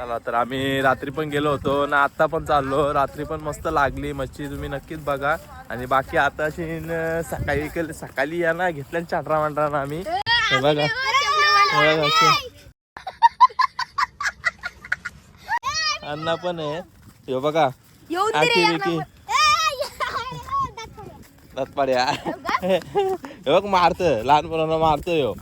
चला तर आम्ही रात्री पण गेलो होतो ना आता पण चाललो. रात्री पण मस्त लागली. मच्छी तुम्ही नक्कीच बघा. आणि बाकी आता सकाळी सकाळी या ना घेतल्या चांडरा मांडरा ना आम्ही. हे बघा. हे. अण्णा पण आहे. हे बघा. दत्तपाड्या हे बघ. मारत लहान मुलांना मारतो यो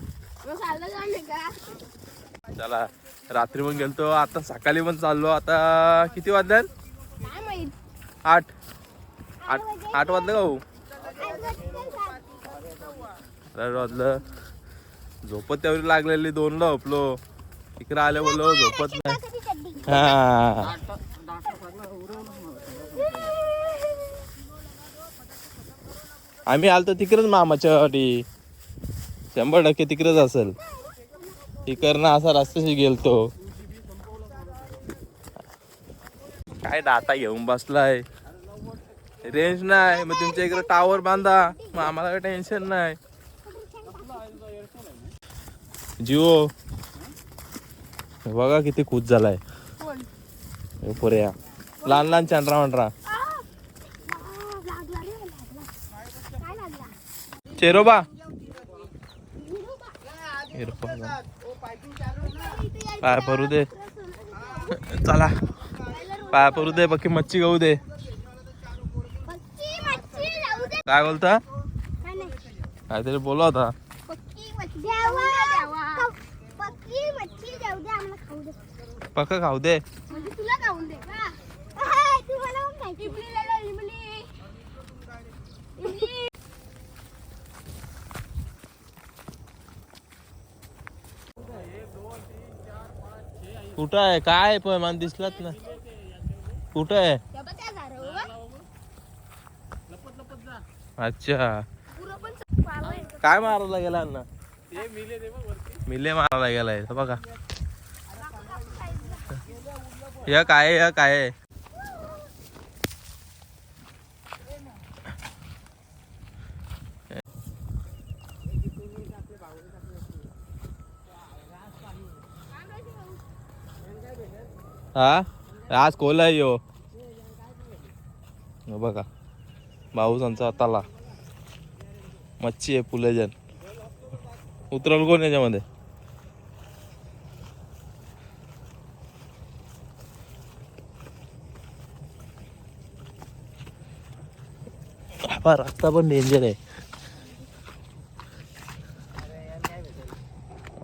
चला. रात्री पण गेलतो आता सकाळी पण चाललो. आता किती वाजल्यात? माहीत? आठ. आठ आठ वाजलं. का भाऊ आठ वाजलं झोपत तेवढी लागलेली दोनला झोपलो. इकडे आले बोललो झोपत नाही हा. आम्ही आलतो तिकडेच मामाच्या वाटी. शंभर टक्के तिकडेच असेल. तिकडनं असा रस्त्याशी गेलतो. काय डाटा घेऊन बसलाय. रेंज नाही मग तुमच्या इकडे टावर बांधा. मग आम्हाला काही टेन्शन नाही. जिओ हे बघा किती खुश झालाय. हे पोऱ्या लहान लहान चांडरा मांडरा. लागला रे लागला काय लागला चेरोबा. पाय परू दे. चला. पाय परू दे बाकी मच्छी गाऊ दे. पक्की मच्छी दे काय बोलता? काय काहीतरी बोला होता पक्का दे खाऊ दे का तू मला पण खायची इमली लाला इमली इमली कुठं आहे? काय आहे पण मला दिसलाच ना. कुठं आहे? अच्छा. काय मारायला गेला अण्णा? मिले मारायला गेलाय बघा. या काय या काय आहे? हा? आज खोल आहे यो. हो बघा. भाऊ त्यांचा तला. मच्छी आहे पुलेजन उतरल कोण याच्यामध्ये? रस्ता पण डेंजर आहे.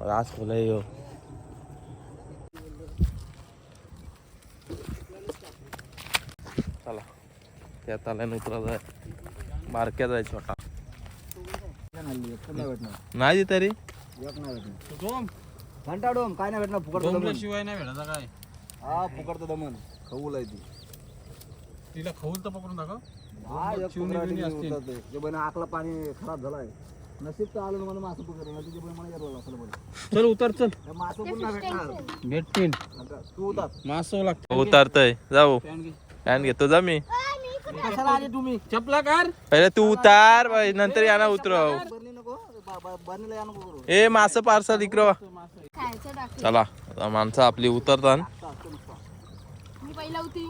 रास खोला यो चला त्या ताल्याने उतरायचं आहे बारक्यात आहे छोटा. नाही तरी? घंटा डोम काय नाही भेटणार फुकट दमन शिवाय नाही भेटायचा काय? हा फुकट दमन खवूल आहे ती. तिला खवूल तर पकडून दाखव. हा आकला पाणी खराब झालाय. नशीब तर आलं ना मला मासं पकडलं नाही तुझे पण मला येतो असलं बरं चल उतर चल. मासं पुन्हा भेटणार. भेटतील. आता तू उतार. मासव लागतं उतारतय. जाऊ. पॅन घेतो जा मी. कशाला आले तुम्ही चपला कर पहिले तू उतार नंतर याना उतरव बरणी नको बा- बा- बरणीला या नको करू ए मास पार्सल इकडं खायचं टाक चला आता माणसं आपली उतरतात मी पहिला होती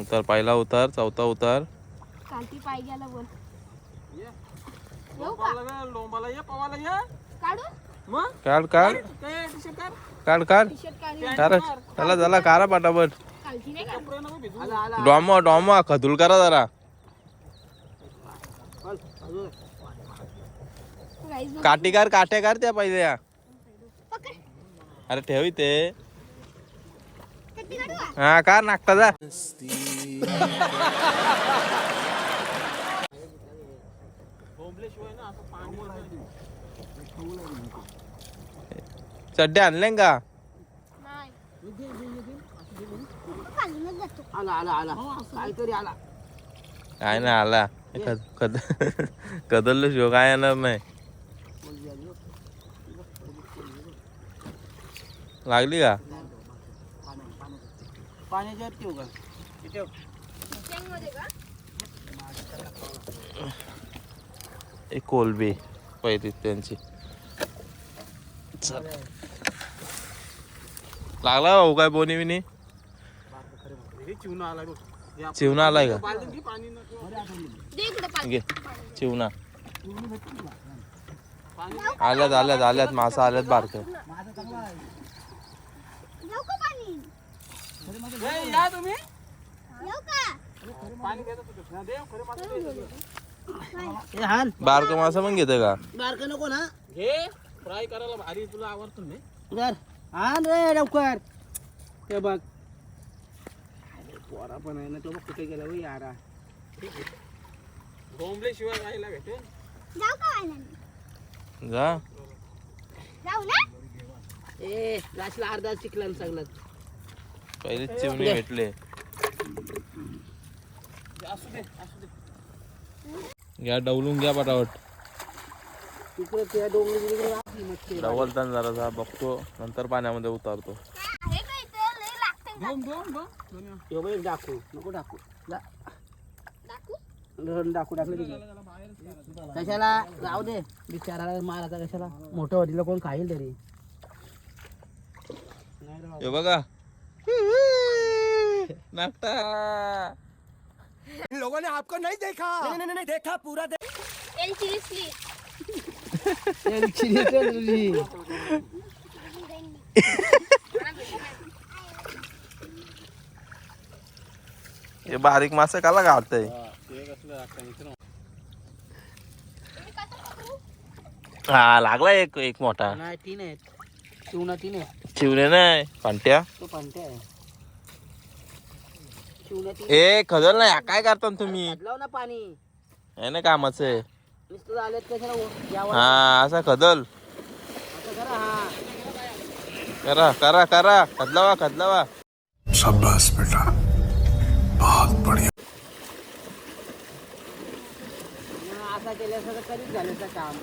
उतर पहिला उतार चौथा उतार कालती पाय गेला बोल ये. येऊ का लोंबाला ये पवाला ये काढू मग काढ काढ काय टी-शर्ट कर काढ काढ टी शर्ट काढू चला पाटापट कालती नाही का कपडे नको भिजू. आला आला डॉमो डॉमो खतुल करा जरा. गाईज काठीकार काठ्याकार त्या पहिले या. अरे ठेव इथे का हा कार नागता जा. चड्डे आणले का नाही खालूनच जातो आला आला आला. काहीतरी आला. काय नाही आला. कद कद कदरलो शिव काय येणार नाही. लागली का? पाण्याच्या ठेवू का? ठेव. एक कोलबी पहिली त्यांची. लागला भाऊ काय बोनी बिनी हे चिवणं आला बघ. हे आपण- चिवणा आलाय का? घे पाणी नको. दे इकडे पाणी. घे. चिवणा पाणी आल्यात आल्यात आल्यात मासा आल्यात बारक. का पाणी? ए, या. तुम्ही. जाऊ का? पाणी घेतो तुझं. हा, खरे पाणी. हान बारक मासा पण घेतं का? बारकं नको ना. घे फ्राय करायला भारी तुला आवडतो नाही. उधर हान रे लवकर. ते बघ. पोरा पण आहे ना तो बघ कुठे गेला होय यारा. बोंबले शिवाय जाऊ का पाण्याने जा. जाऊ ना? ए लास्टला अर्धा चिकला सगळं पहिले चिवणी भेटले. असू दे असू दे. घ्या डवलून घ्या पटापट. तिकडे त्या डोंगरी मच्छी डवलताना जरा बघतो. नंतर पाण्यामध्ये उतारतो. लय लागतं दोन दोन दोन दोन यो बाई डाकू नको डाकू डाकू टाकलं कशाला जाऊ दे बिचाराला मारायचा कशाला मोठं वडील कोण खाईल तरी हे बघा नाकटा एल चिली हे बारीक मासा काला घालतय ते कसलं लागतं मित्र हा लागला एक एक मोठा. नाही तीन आहेत. शिवना तीन आहे चिवणे नाही पांट्या. तो पंटे आहे शिवना तीन ए खजल नाही हा काय करता तुम्ही? लाव ना पाणी. हे ना कामाचं. आहे नुसतं आलेत कशाला व- यावं हा असा खदल. असं करा हा. करा करा करा. खदलावा खदलावा. शाबाश बेटा. मग असं केल्यास तर कधीच काम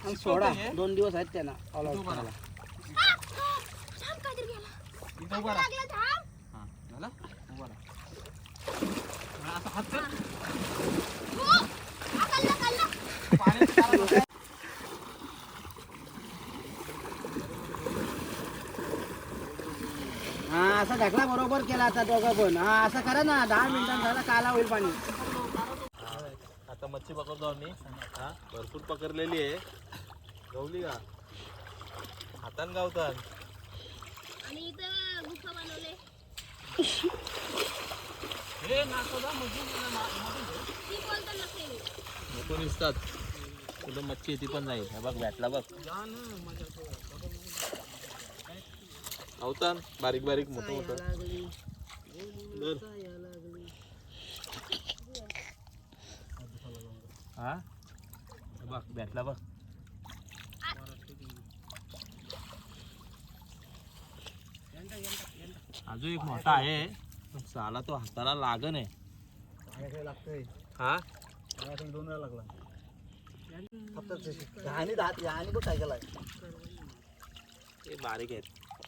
आणि सोडा दोन दिवस आहेत त्यांना ऑल आउट करायला थांब काहीतरी गेला इथं उभा राहा. लागला थांब हा, झालं? उभा राहा. हा, आता हात कर. हो आकलला आकलला पाण्यात काढा. असा ढकला बरोबर केला आता दोघं पण. हा असं करा ना. दहा मिनिटांनी झाला काला होईल पाणी. आता मच्छी पकडतो आम्ही. हा भरपूर पकडलेली आहे. गवली का? हातान गावतात आणि इथं गुफा बनवले. हे नको मच्छी ती पण नाही. हे बघ भेटला बघ. गावतान बारीक बारीक मोठं मोठं. हा? बघ भेटला बघ. अजून एक मोठा आहे. पण साला तो हाताला लागन आहे. लागतंय. हा? दोन वेळा लागला. फक्त काय ते बारीक आहेत.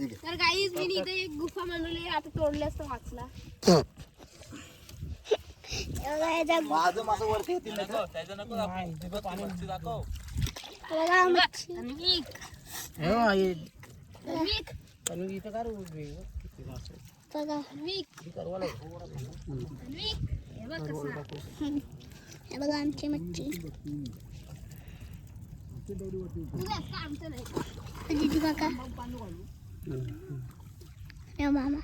तर गाईज मी इथे एक गुफा बनवली आता तोडली असतं वाचला. माझं माझं वरती येतील. ती बघ, ती मच्छी बघा मच्छी. मीक. बघा मीक ही. मीक हे बघ कसं हे बघा आमची मच्छी. आमचं नाही. दीदी बघा. हे मामा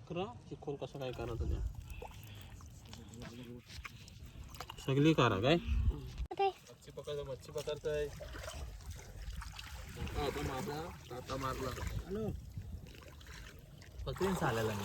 खरं. चिखोल कसं काय करायचं ते सगळी करा काय? आता मच्छी पकडतो मच्छी पकडतोय. आता मारला हॅलो. पकडून चालायला मी.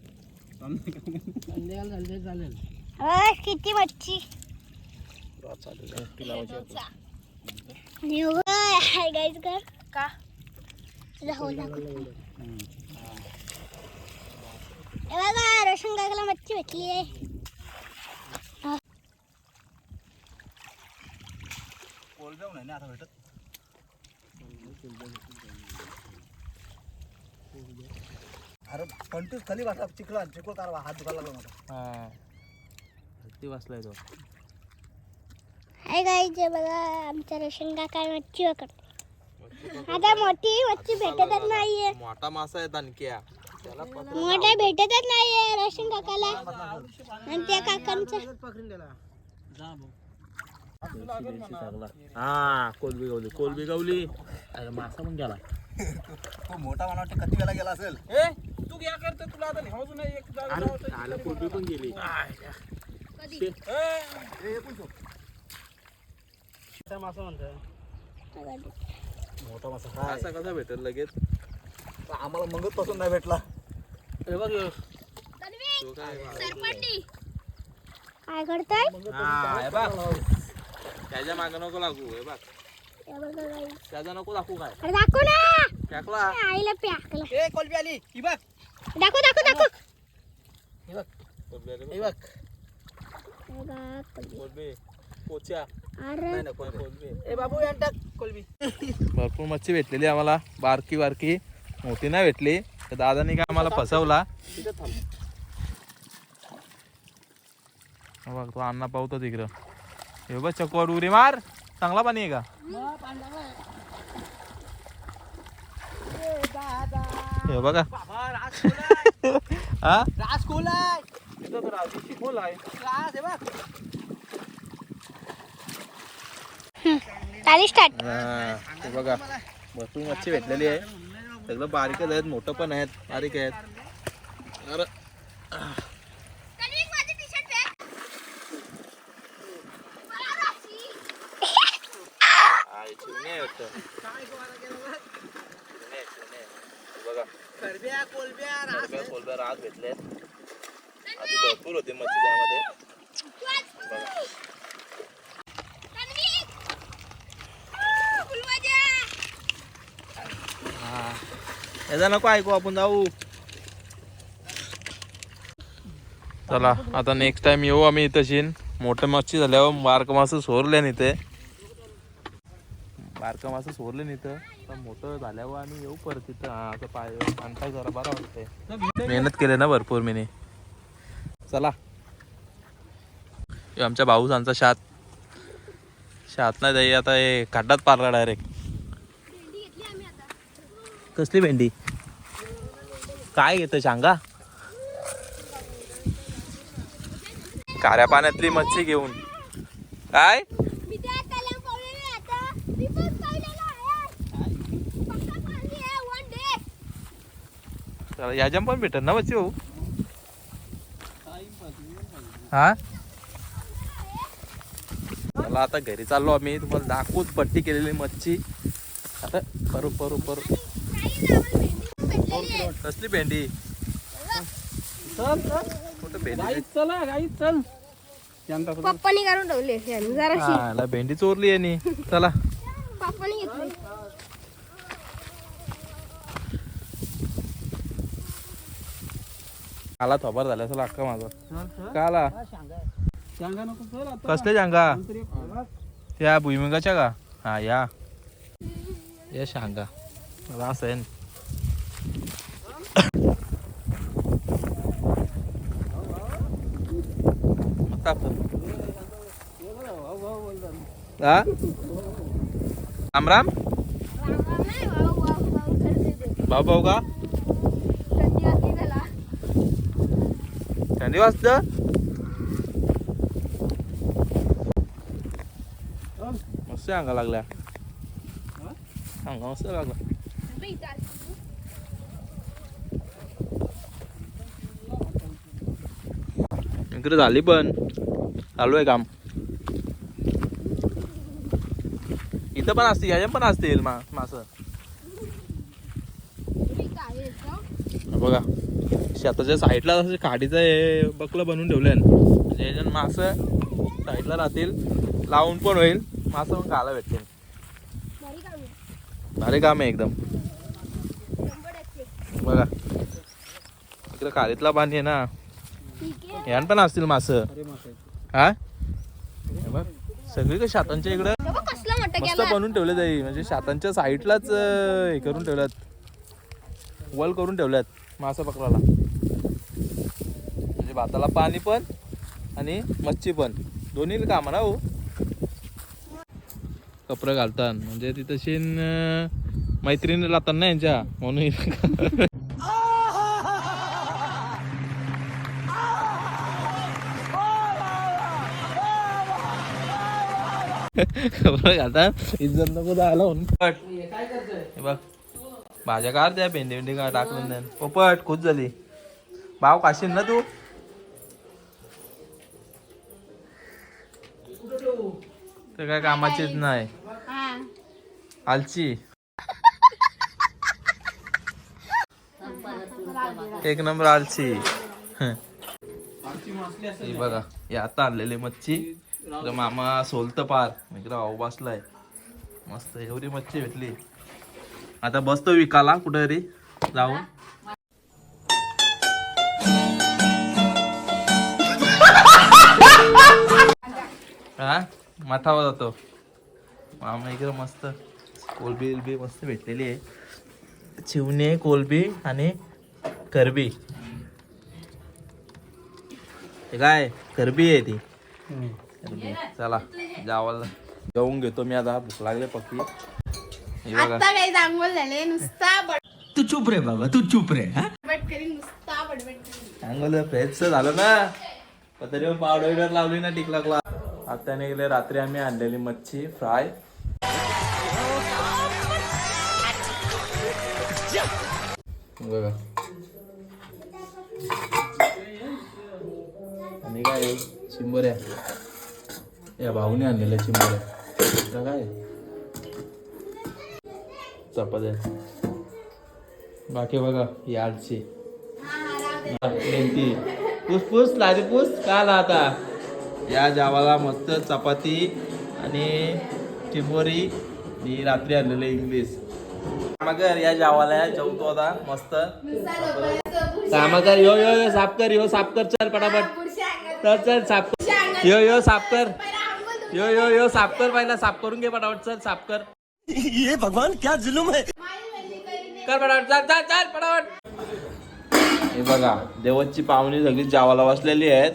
संध्याकाळ झाली तरी चालेल अ, किती मच्छी. हाय गाईज कर. का? राहुल दाखव ए बघा रोशन काकाला मच्छी भेटली आहे. कोलब्याहून आहे ना आता भेटत अरे पंटूस खाली वाटला चिखला चिखल कारवा हात दुखायला लागला माझा. हा. किती वाचलाय तो. हाय गाईज बघा आमच्या रोशन काका मच्छी पकडतो आता मोठी मच्छी भेटतच नाहीये. मोठा मासा आहे दणक्या त्याला पकड मोठ्या भेटतच नाहीये रोशन काकाला. आणि त्या काकांचं. पकडून दिला जा भाऊ हा कोलबी गावली कोलबी गावली. अरे मासा पण गेला. तो मोठा मला वाटतं किती वेळा गेला असेल. ए तू घ्या करते तुला आता न्यावचं नाही एक जागा आला कोलबी पण गेली. मासा म्हणतो मोठा मासा काय? मासा कसा भेटेल लगेच? आम्हाला मंगत पासून नाही भेटला. हे बघ काय काय करताय? हा हे बघ. त्याच्यामागे नको लागू हे बघ. त्याचा नको दाखवू काय. अरे दाखव ना. टाकला आईला प्याकला ए कोलबी आली. ही बघ. दाखव दाखव दाखव. ही बघ. कोलबी आली बघ. बघ. बघ, कोलबी. कोलबी. पोच्या. अरे. नाही ना कोलबी. ए बाबू यान टाक कोलबी. भरपूर मच्छी भेटलेली आम्हाला. बारकी बारकी. मोठी नाही भेटली. तर दादानी काय आम्हाला फसवला. बघ तो अण्णा पावतो तिकडं. हे बघ चकवाड उरी मार. चांगला पाणी आहे का? हे बघा. हा? राजू शिकवलं आहे बघ स्टार्ट हे बघा. भरपूर मच्छी भेटलेली आहे. सगळं बारीकच आहेत मोठं पण आहेत बारीक आहेत अरे आहे, चिमणी आहे वाटतं. चिमणी आहे, चिमणी आहे. हे बघा करब्या कोलब्या राज कोलब्या कोलब्या रात भेटले आधी भरपूर होते मच्छी त्यामध्ये बघा हा याचा नको ऐकू आपण जाऊ? चला आता नेक्स्ट टाइम येऊ आम्ही इथं शिन. मोठं मच्छी झाल्यावर बारक मासं सोरले इथे. बारका मासं सोरले इथं. तर मोठं झाल्यावर आम्ही येऊ परत इथं. आता पाय आणता जरा बरं वाटतंय. मेहनत केली ना भरपूर मी चला. आमच्या आमच्या भाऊसांचा शात. शात नाही जाई आता हे खड्डात पारला डायरेक्ट कसली भेंडी? काय घेतं सांगा काऱ्या पाण्यातली मच्छी घेऊन. काय? मी त्या तलाव पावलेलं आता. मी पण भेटत ना मच्छी भाऊ? हा? चला आता घरी चाललो आम्ही. तुम्हाला दाखवूच पट्टी केलेली मच्छी. आता परू परू परू कसली भेंडी? चल चल. कुठं भेंडी गाईत चला गाईत चल. पप्पानी काढून ठेवली जराशी. हा भेंडी चोरली यांनी चला. पप्पानी घेतली. आला थोबार झाला असं अक्का माझा का आला सांगा नको चल आता. कसले सांगा नंतर एक बघ. त्या भुईमुगाच्या का? हा या. या सांगा रास आहे हा राम राम भाऊ भाऊ का थंडी वाजते त्याला थंडी वाजत मस्त अंगा लागल्या अंगा मस्त लागला इकडे झाली पण. चालू आहे काम. इथं पण असतील याच्या पण असतील मा मास. बघा शेताच्या साईडला असं काडीचं हे बकलं बनवून ठेवलं म्हणजे याच्यात मास साईडला राहतील लावून पण होईल. मास पण खायला भेटतील. भारी काम आहे एकदम बघा इकडे काळीतला पाणी आहे ना. ठीक आहे. यान पण असतील मास. अरे मासे हा? बघ सगळीकडे शातांच्या इकडं? मस्त बनवून ठेवले जाई म्हणजे शातांच्या साईडलाच हे करून ठेवल्यात. वल करून ठेवल्यात मासा पकडायला. म्हणजे भाताला पाणी पण आणि मच्छी पण. दोन्ही काम ना हो. कपडे घालतात म्हणजे ती तशी न, मैत्रिणी राहतात ना यांच्या म्हणून. घालतात इज्जत नको म्हणून. पट. बघ. भाज्या काढ त्या भेंडी भेंडी का टाकून द्या पोपट खुश झाली. भाव खाशील ना तू? तर काय कामाचीच नाही. आलची. एक नंबर आलची. बघा ही आता आणलेली मच्छी. इकडं मामा सोलत पार. इकडं भाऊ बसलाय. मस्त एवढी मच्छी भेटली. आता बसतो विकाला कुठेतरी. जाऊन. हा? माथावर जातो. मामा इकडं मस्त कोलबी बिलबी मस्त भेटलेली आहे. चिवणे कोलबी आणि करबी. काय? करबी आहे ती. चला जावाला. जाऊन घेतो मी आता भूक लागले पक्की. बघा. आता काही चांगलं झाले नुसता तू चुप रे बाबा तू चुप रे हा? चांगलं फ्रेशच झालं ना. पण तरी पावडर लावली ना टिकलाकला आता गेले रात्री आम्ही आणलेली मच्छी फ्राय. बघा. आणि काय चिंबऱ्या. या भाऊने आणलेल्या चिंबऱ्या काय? चपात्या. बाकी बघा ही आठशे मेहनती पुस पुस लादी पुस का आला आता? या जावाला मस्त चपाती आणि चिंबोरी ही रात्री आणलेलं इंग्लिश कामाकर या जावाला जेवतो आता मस्त. कामाकर यो यो यो साफ कर यो साफ कर चल पटापट. चल चल साफ कर. यो यो साफ कर. यो यो यो साफ कर पहिला साफ करून घे पटापट चल साफ कर. ये भगवान क्या जुलुम है? कर पटापट चल चल चल पटापट हे बघा देवाची पाहुणी सगळी जावाला बसलेली आहेत.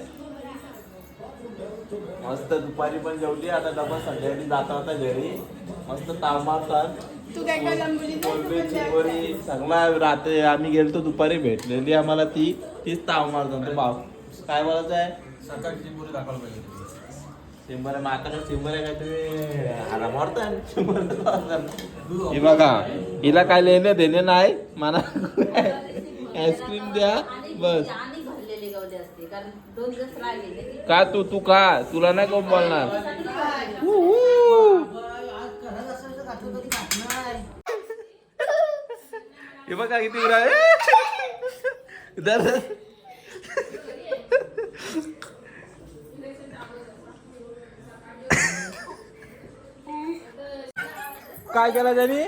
मस्त दुपारी पण जेवली आता डबा संध्याकाळी जाता होता घरी. मस्त ताव मारतात सगळा रात्री आम्ही गेलतो दुपारी भेटलेली आम्हाला ती. तीच ताव मारतो. तो भाव काय बोलायचं आहे सकाळी चिंबोरी दाखवलं पाहिजे चिंबऱ्या काहीतरी हे बघा हिला काय लेणे देणे नाही मला आईस्क्रीम द्या बस. का तू तू का तुला नाही कोण बोलणार. हे बघा किती दर काय केला त्यांनी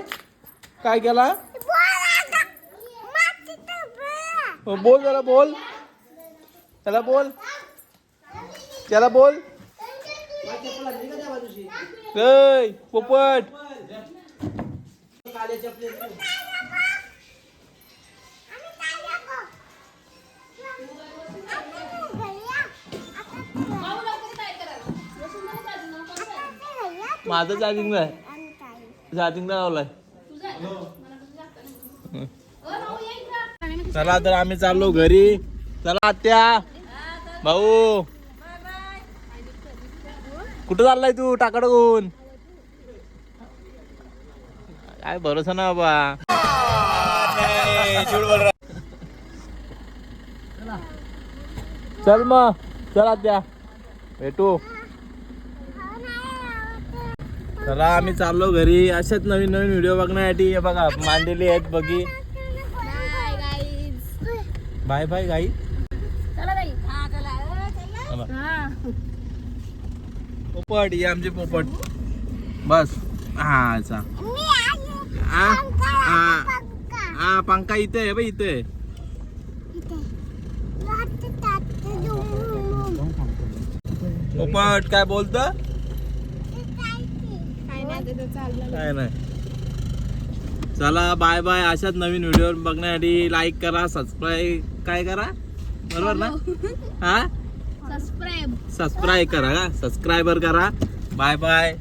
काय केला? हो, बोल जरा बोल. त्याला बोल. त्याला बोल. पोपट. माझं चार्जिंग आहे चार्जिंग लावलाय चला तर आम्ही चाललो घरी चला आत्या भाऊ कुठं चाललाय तू टाकडून काय भरोसा ना बाबा चल मग चला आत्या भेटू चला आम्ही चाललो घरी. अशाच नवीन नवीन व्हिडिओ बघण्यासाठी. हे बघा मांडलेली आहेत बघी. बाय बाय गाई पोपट ही आमची पोपट. बस. हा चा हा पंका इथे आहे बाई इथे. आहे. पोपट काय बोलतं? काय नाही. चला बाय बाय अशाच नवीन व्हिडिओ बघण्यासाठी लाईक करा सबस्क्राईब काय करा? बरोबर ना? हा? सबस्क्राईब सबस्क्राईब करा का सबस्क्रायबर करा. Bye bye